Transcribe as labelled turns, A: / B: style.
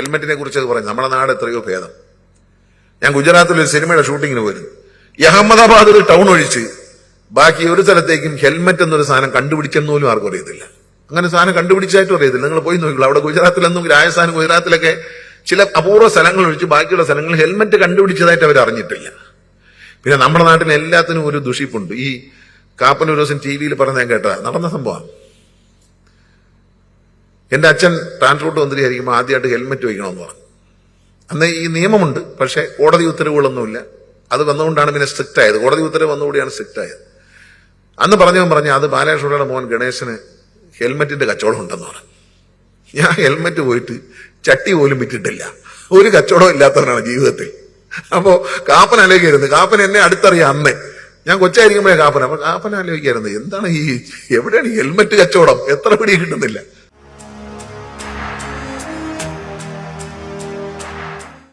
A: ഹെൽമെറ്റിനെ കുറിച്ച് അത് പറഞ്ഞു നമ്മുടെ നാട് എത്രയോ ഭേദം. ഞാൻ ഗുജറാത്തിൽ ഒരു സിനിമയുടെ ഷൂട്ടിങ്ങിന് പോയിരുന്നു. ഈ അഹമ്മദാബാദ് ഒരു ടൗൺ ഒഴിച്ച് ബാക്കി ഒരു സ്ഥലത്തേക്കും ഹെൽമെറ്റ് എന്നൊരു സാധനം കണ്ടുപിടിച്ചെന്ന് പോലും ആർക്കും അറിയത്തില്ല. അങ്ങനെ സാധനം കണ്ടുപിടിച്ചായിട്ടും അറിയത്തില്ല. നിങ്ങൾ പോയി നോക്കില്ല അവിടെ ഗുജറാത്തിലെന്നും രാജസ്ഥാൻ ഗുജറാത്തിലൊക്കെ ചില അപൂർവ സ്ഥലങ്ങൾ ഒഴിച്ച് ബാക്കിയുള്ള സ്ഥലങ്ങളിൽ ഹെൽമെറ്റ് കണ്ടുപിടിച്ചതായിട്ട് അവർ അറിഞ്ഞിട്ടില്ല. പിന്നെ നമ്മുടെ നാട്ടിൽ എല്ലാത്തിനും ഒരു ദുഷിപ്പുണ്ട്. ഈ കാപ്പൻ ഒരു ദിവസം ടി വിയിൽ പറഞ്ഞ ഞാൻ കേട്ട നടന്ന സംഭവം. എന്റെ അച്ഛൻ ട്രാൻസ്പോർട്ട് മന്ത്രി മന്ത്രിയായിരിക്കുമ്പോൾ ആദ്യമായിട്ട് ഹെൽമെറ്റ് വയ്ക്കണമെന്ന് പറഞ്ഞു. അന്ന് ഈ നിയമമുണ്ട് പക്ഷേ കോടതി ഉത്തരവുകളൊന്നുമില്ല. അത് വന്നുകൊണ്ടാണ് പിന്നെ സ്ട്രിക്റ്റ് ആയത് കോടതി ഉത്തരവ് വന്നുകൂടിയാണ് സ്ട്രിക്റ്റ് ആയത് അന്ന് പറഞ്ഞവൻ പറഞ്ഞ അത് ബാലകൃഷ്ണയുടെ മോൻ ഗണേശന് ഹെൽമെറ്റിന്റെ കച്ചവടം ഉണ്ടെന്ന് പറഞ്ഞു. ഞാൻ ഹെൽമെറ്റ് പോയിട്ട് ചട്ടി പോലും വിറ്റിട്ടില്ല. ഒരു കച്ചവടം ഇല്ലാത്തവനാണ് ജീവിതത്തിൽ. അപ്പോൾ കാപ്പൻ ആലോചിക്കരുത് കാപ്പൻ എന്നെ അടുത്തറിയാം അമ്മേ. ഞാൻ കൊച്ചായിരിക്കുമ്പോഴേ കാപ്പൻ. അപ്പൊ കാപ്പൻ ആലോചിക്കായിരുന്നു എന്താണ് ഈ എവിടെയാണ് ഹെൽമെറ്റ് കച്ചവടം? എത്ര പിടി കിട്ടുന്നില്ല?